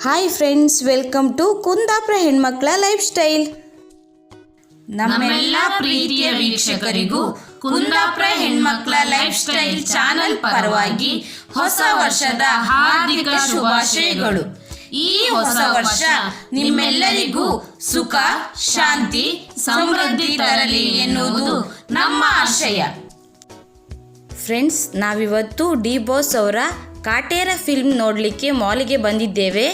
Hi friends welcome to Kundapura ಹೆಣ್ಮಕ್ಳ life style ನಮ್ಮೆಲ್ಲ ಪ್ರೀತಿಯ ವೀಕ್ಷಕರಿಗೂ ಕುಂದಾಪುರ ಹೆಣ್ಮಕ್ಳ ಲೈಫ್ ಸ್ಟೈಲ್ ಚಾನೆಲ್ ಪರವಾಗಿ ಹೊಸ ವರ್ಷದ ಹಾರ್ದಿಕ ಶುಭಾಶಯಗಳು. ಈ ಹೊಸ ವರ್ಷ ನಿಮ್ಮೆಲ್ಲರಿಗೂ ಸುಖ ಶಾಂತಿ ಸಮೃದ್ಧಿ ತರಲಿ ಎನ್ನುವುದು ನಮ್ಮ ಆಶಯ. ಫ್ರೆಂಡ್ಸ್ ನಾವಿವತ್ತು ಡಿ ಬೋಸ್ ಅವರ ಕಾಟೇರ ಫಿಲ್ಮ್ ನೋಡಲಿಕ್ಕೆ ಮಾಲಿಗೆ ಬಂದಿದ್ದೇವೆ.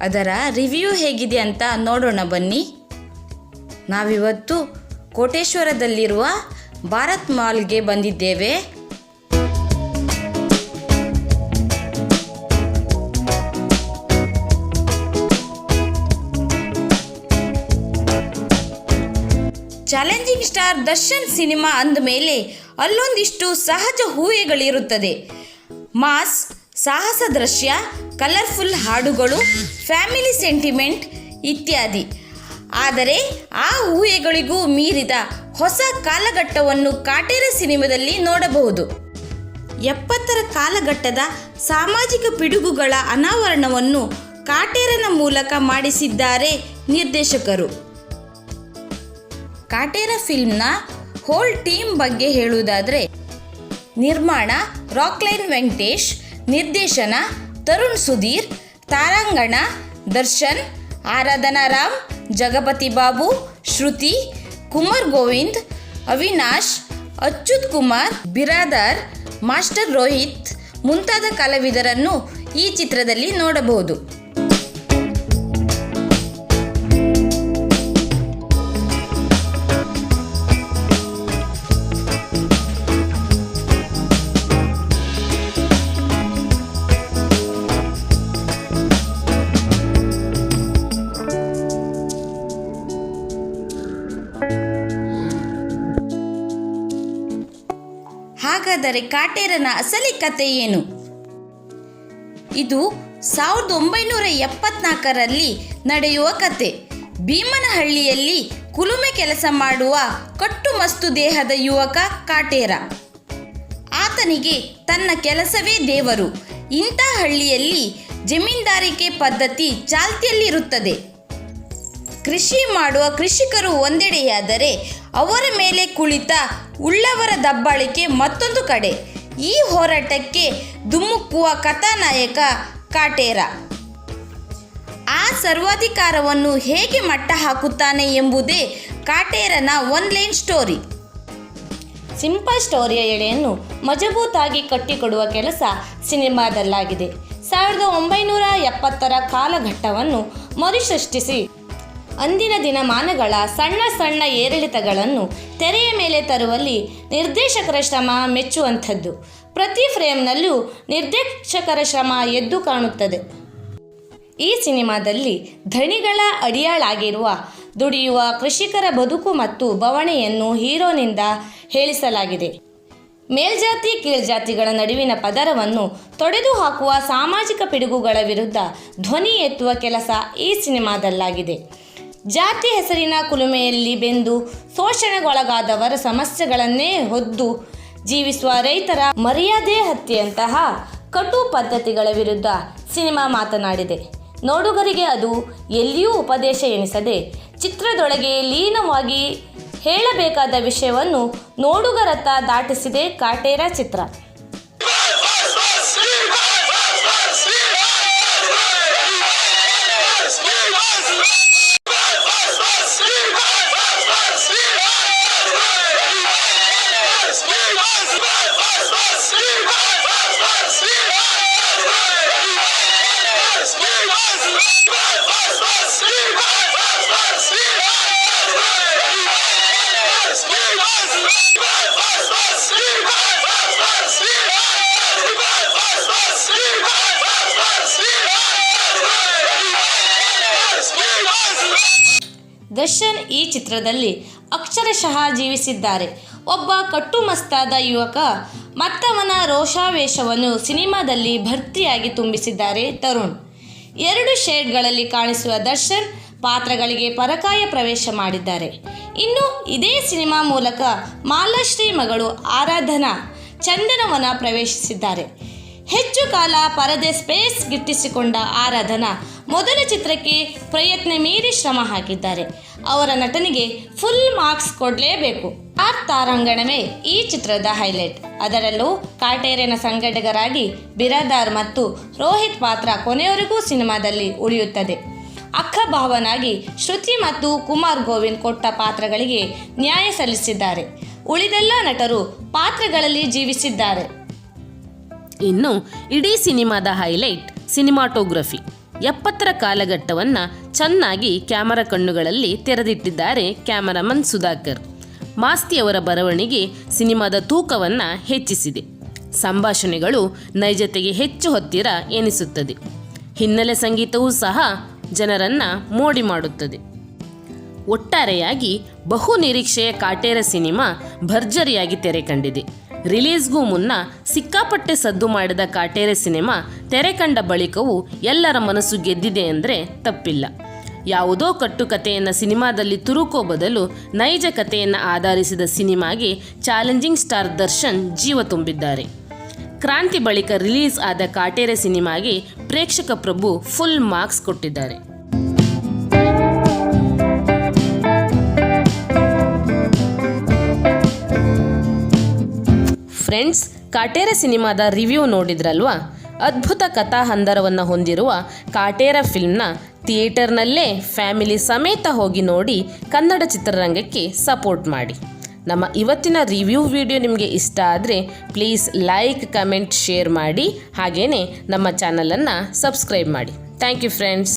ಅದರ ರಿವ್ಯೂ ಹೇಗಿದೆ ಅಂತ ನೋಡೋಣ ಬನ್ನಿ. ನಾವಿವತ್ತು ಕೋಟೇಶ್ವರದಲ್ಲಿರುವ ಭಾರತ್ ಮಾಲ್ಗೆ ಬಂದಿದ್ದೇವೆ. ಚಾಲೆಂಜಿಂಗ್ ಸ್ಟಾರ್ ದರ್ಶನ್ ಸಿನಿಮಾ ಅಂದ ಮೇಲೆ ಅಲ್ಲೊಂದಿಷ್ಟು ಸಹಜ ಹೂವೆಗಳಿರುತ್ತದೆ ಮಾಸ್ ಸಾಹಸ ದೃಶ್ಯ ಕಲರ್ಫುಲ್ ಹಾಡುಗಳು ಫ್ಯಾಮಿಲಿ ಸೆಂಟಿಮೆಂಟ್ ಇತ್ಯಾದಿ. ಆದರೆ ಆ ಊಹೆಗಳಿಗೂ ಮೀರಿದ ಹೊಸ ಕಾಲಘಟ್ಟವನ್ನು ಕಾಟೇರ ಸಿನಿಮಾದಲ್ಲಿ ನೋಡಬಹುದು. ಎಪ್ಪತ್ತರ ಕಾಲಘಟ್ಟದ ಸಾಮಾಜಿಕ ಪಿಡುಗುಗಳ ಅನಾವರಣವನ್ನು ಕಾಟೇರನ ಮೂಲಕ ಮಾಡಿಸಿದ್ದಾರೆ ನಿರ್ದೇಶಕರು. ಕಾಟೇರ ಫಿಲ್ಮ್ನ ಹೋಲ್ ಟೀಮ್ ಬಗ್ಗೆ ಹೇಳುವುದಾದರೆ, ನಿರ್ಮಾಣ ರಾಕ್ಲೈನ್ ವೆಂಕಟೇಶ್ ನಿರ್ದೇಶನ ತರುಣ್ ಸುಧೀರ್, ತಾರಾಂಗಣ, ದರ್ಶನ್ ಆರಾಧನಾ ರಾಮ್ ಜಗಪತಿ ಬಾಬು, ಶ್ರುತಿ, ಕುಮಾರ್ ಗೋವಿಂದ್, ಅವಿನಾಶ್, ಅಚ್ಯುತ್ ಕುಮಾರ್, ಬಿರಾದರ್, ಮಾಸ್ಟರ್ ರೋಹಿತ್ ಮುಂತಾದ ಕಲಾವಿದರನ್ನು ಈ ಚಿತ್ರದಲ್ಲಿ ನೋಡಬಹುದು. ಹಾಗಾದರೆ ಕಾಟೇರನ ಅಸಲಿ ಕತೆ ಏನು? ಇದು ಸಾವಿರದ ಒಂಬೈನೂರ ಎಪ್ಪತ್ನಾಲ್ಕರಲ್ಲಿ ನಡೆಯುವ ಕತೆ. ಭೀಮನಹಳ್ಳಿಯಲ್ಲಿ ಕುಲುಮೆ ಕೆಲಸ ಮಾಡುವ ಕಟ್ಟುಮಸ್ತು ದೇಹದ ಯುವಕ ಕಾಟೇರ. ಆತನಿಗೆ ತನ್ನ ಕೆಲಸವೇ ದೇವರು. ಇಂಥ ಹಳ್ಳಿಯಲ್ಲಿ ಜಮೀನ್ದಾರಿಕೆ ಪದ್ಧತಿ ಚಾಲ್ತಿಯಲ್ಲಿರುತ್ತದೆ. ಕೃಷಿ ಮಾಡುವ ಕೃಷಿಕರು ಒಂದೆಡೆಯಾದರೆ ಅವರ ಮೇಲೆ ಕುಳಿತ ಉಳ್ಳವರ ದಬ್ಬಾಳಿಕೆ ಮತ್ತೊಂದು ಕಡೆ. ಈ ಹೋರಾಟಕ್ಕೆ ಧುಮುಕುವ ಕಥಾನಾಯಕ ಕಾಟೇರ. ಆ ಸರ್ವಾಧಿಕಾರವನ್ನು ಹೇಗೆ ಮಟ್ಟ ಹಾಕುತ್ತಾನೆ ಎಂಬುದೇ ಕಾಟೇರನ ಒನ್ ಲೈನ್ ಸ್ಟೋರಿ ಸಿಂಪಲ್ ಸ್ಟೋರಿಯ ಎಳೆಯನ್ನು ಮಜಬೂತಾಗಿ ಕಟ್ಟಿಕೊಡುವ ಕೆಲಸ ಸಿನಿಮಾದಲ್ಲಾಗಿದೆ. ಸಾವಿರದ ಒಂಬೈನೂರ ಎಪ್ಪತ್ತರ ಕಾಲಘಟ್ಟವನ್ನು ಮರುಸೃಷ್ಟಿಸಿ. ಅಂದಿನ ದಿನಮಾನಗಳ ಸಣ್ಣ ಸಣ್ಣ ಏರಿಳಿತಗಳನ್ನು ತೆರೆಯ ಮೇಲೆ ತರುವಲ್ಲಿ ನಿರ್ದೇಶಕರ ಶ್ರಮ ಮೆಚ್ಚುವಂಥದ್ದು. ಪ್ರತಿ ಫ್ರೇಮ್ನಲ್ಲೂ ನಿರ್ದೇಶಕರ ಶ್ರಮ ಎದ್ದು ಕಾಣುತ್ತದೆ. ಈ ಸಿನಿಮಾದಲ್ಲಿ ಧಣಿಗಳ ಅಡಿಯಾಳಾಗಿರುವ ದುಡಿಯುವ ಕೃಷಿಕರ ಬದುಕು ಮತ್ತು ಬವಣೆಯನ್ನು ಹೀರೋನಿಂದ ಹೇಳಿಸಲಾಗಿದೆ. ಮೇಲ್ಜಾತಿ ಕೀಳ್ಜಾತಿಗಳ ನಡುವಿನ ಪದರವನ್ನು ತೊಡೆದು ಹಾಕುವ ಸಾಮಾಜಿಕ ಪಿಡುಗುಗಳ ವಿರುದ್ಧ ಧ್ವನಿ ಎತ್ತುವ ಕೆಲಸ ಈ ಸಿನಿಮಾದಲ್ಲಾಗಿದೆ. ಜಾತಿ ಹೆಸರಿನ ಕುಲುಮೆಯಲ್ಲಿ ಬೆಂದು ಶೋಷಣೆಗೊಳಗಾದವರ ಸಮಸ್ಯೆಗಳನ್ನೇ ಹೊದ್ದು ಜೀವಿಸುವ ರೈತರ ಮರ್ಯಾದೆ ಹತ್ಯೆಯಂತಹ ಕಟು ಪದ್ಧತಿಗಳ ವಿರುದ್ಧ ಸಿನಿಮಾ ಮಾತನಾಡಿದೆ. ನೋಡುಗರಿಗೆ ಅದು ಎಲ್ಲಿಯೂ ಉಪದೇಶ ಎನಿಸದೆ ಚಿತ್ರದೊಳಗೆ ಲೀನವಾಗಿ ಹೇಳಬೇಕಾದ ವಿಷಯವನ್ನು ನೋಡುಗರತ್ತ ದಾಟಿಸಿದೆ ಕಾಟೇರ ಚಿತ್ರ. ದರ್ಶನ್ ಈ ಚಿತ್ರದಲ್ಲಿ ಅಕ್ಷರಶಃ ಜೀವಿಸಿದ್ದಾರೆ. ಒಬ್ಬ ಕಟ್ಟುಮಸ್ತಾದ ಯುವಕ ಮತ್ತವನ ರೋಷಾವೇಶವನ್ನು ಸಿನಿಮಾದಲ್ಲಿ ಭರ್ತಿಯಾಗಿ ತುಂಬಿಸಿದ್ದಾರೆ ತರುಣ್. ಎರಡು ಶೇಡ್ಗಳಲ್ಲಿ ಕಾಣಿಸುವ ದರ್ಶನ್ ಪಾತ್ರಗಳಿಗೆ ಪರಕಾಯ ಪ್ರವೇಶ ಮಾಡಿದ್ದಾರೆ. ಇನ್ನು ಇದೇ ಸಿನಿಮಾ ಮೂಲಕ ಮಾಲಾಶ್ರೀ ಮಗಳು ಆರಾಧನಾ ಚಂದನವನ ಪ್ರವೇಶಿಸಿದ್ದಾರೆ. ಹೆಚ್ಚು ಕಾಲ ಪರದೆ ಸ್ಪೇಸ್ ಗಿಟ್ಟಿಸಿಕೊಂಡ ಆರಾಧನಾ ಮೊದಲ ಚಿತ್ರಕ್ಕೆ ಪ್ರಯತ್ನ ಮೀರಿ ಶ್ರಮ ಹಾಕಿದ್ದಾರೆ. ಅವರ ನಟನೆಗೆ ಫುಲ್ ಮಾರ್ಕ್ಸ್ ಕೊಡಲೇಬೇಕು. ಆರ್ ತಾರಾಂಗಣವೇ ಈ ಚಿತ್ರದ ಹೈಲೈಟ್ ಅದರಲ್ಲೂ ಕಾಟೇರಿನ ಸಂಘಟಕರಾಗಿ ಬಿರಾದಾರ್ ಮತ್ತು ರೋಹಿತ್ ಪಾತ್ರ ಕೊನೆಯವರೆಗೂ ಸಿನಿಮಾದಲ್ಲಿ ಉಳಿಯುತ್ತದೆ. ಅಕ್ಕ ಭಾವನಾಗಿ ಶ್ರುತಿ ಮತ್ತು ಕುಮಾರ್ ಗೋವಿಂದ್ ಕೊಟ್ಟ ಪಾತ್ರಗಳಿಗೆ ನ್ಯಾಯ ಸಲ್ಲಿಸಿದ್ದಾರೆ. ಉಳಿದೆಲ್ಲ ನಟರು ಪಾತ್ರಗಳಲ್ಲಿ ಜೀವಿಸಿದ್ದಾರೆ. ಇನ್ನು ಇಡೀ ಸಿನಿಮಾದ ಹೈಲೈಟ್ ಸಿನಿಮಾಟೋಗ್ರಫಿ ಎಪ್ಪತ್ತರ ಕಾಲಘಟ್ಟವನ್ನು ಚೆನ್ನಾಗಿ ಕ್ಯಾಮರಾ ಕಣ್ಣುಗಳಲ್ಲಿ ತೆರೆದಿಟ್ಟಿದ್ದಾರೆ ಕ್ಯಾಮರಾಮನ್ ಸುಧಾಕರ್. ಮಾಸ್ತಿಯವರ ಬರವಣಿಗೆ ಸಿನಿಮಾದ ತೂಕವನ್ನು ಹೆಚ್ಚಿಸಿದೆ. ಸಂಭಾಷಣೆಗಳು ನೈಜತೆಗೆ ಹೆಚ್ಚು ಹತ್ತಿರ ಎನಿಸುತ್ತದೆ. ಹಿನ್ನೆಲೆ ಸಂಗೀತವೂ ಸಹ ಜನರನ್ನು ಮೋಡಿ ಮಾಡುತ್ತದೆ. ಒಟ್ಟಾರೆಯಾಗಿ ಬಹು ನಿರೀಕ್ಷೆಯ ಕಾಟೇರ ಸಿನಿಮಾ ಭರ್ಜರಿಯಾಗಿ ತೆರೆ ಕಂಡಿದೆ ರಿಲೀಸ್ಗೂ ಮುನ್ನ ಸಿಕ್ಕಾಪಟ್ಟೆ ಸದ್ದು ಮಾಡಿದ ಕಾಟೇರೆ ಸಿನಿಮಾ ತೆರೆ ಕಂಡ ಬಳಿಕವೂ ಎಲ್ಲರ ಮನಸ್ಸು ಗೆದ್ದಿದೆ ಅಂದರೆ ತಪ್ಪಿಲ್ಲ. ಯಾವುದೋ ಕಟ್ಟುಕತೆಯನ್ನು ಸಿನಿಮಾದಲ್ಲಿ ತುರುಕೋ ಬದಲು ನೈಜ ಕಥೆಯನ್ನು ಆಧರಿಸಿದ ಸಿನಿಮಾಗೆ ಚಾಲೆಂಜಿಂಗ್ ಸ್ಟಾರ್ ದರ್ಶನ್ ಜೀವ ತುಂಬಿದ್ದಾರೆ. ಕ್ರಾಂತಿ ಬಳಿಕ ರಿಲೀಸ್ ಆದ ಕಾಟೇರೆ ಸಿನಿಮಾಗೆ ಪ್ರೇಕ್ಷಕ ಪ್ರಭು ಫುಲ್ ಮಾರ್ಕ್ಸ್ ಕೊಟ್ಟಿದ್ದಾರೆ. ಫ್ರೆಂಡ್ಸ್, ಕಾಟೇರ ಸಿನಿಮಾದ ರಿವ್ಯೂ ನೋಡಿದ್ರಲ್ವಾ? ಅದ್ಭುತ ಕಥಾ ಹಂದರವನ್ನು ಹೊಂದಿರುವ ಕಾಟೇರ ಫಿಲ್ಮ್ನ ಥಿಯೇಟರ್ನಲ್ಲೇ ಫ್ಯಾಮಿಲಿ ಸಮೇತ ಹೋಗಿ ನೋಡಿ ಕನ್ನಡ ಚಿತ್ರರಂಗಕ್ಕೆ ಸಪೋರ್ಟ್ ಮಾಡಿ. ನಮ್ಮ ಇವತ್ತಿನ ರಿವ್ಯೂ ವಿಡಿಯೋ ನಿಮಗೆ ಇಷ್ಟ ಆದರೆ ಪ್ಲೀಸ್ ಲೈಕ್, ಕಮೆಂಟ್, ಶೇರ್ ಮಾಡಿ. ಹಾಗೆಯೇ ನಮ್ಮ ಚಾನಲನ್ನು ಸಬ್ಸ್ಕ್ರೈಬ್ ಮಾಡಿ. Thank you friends.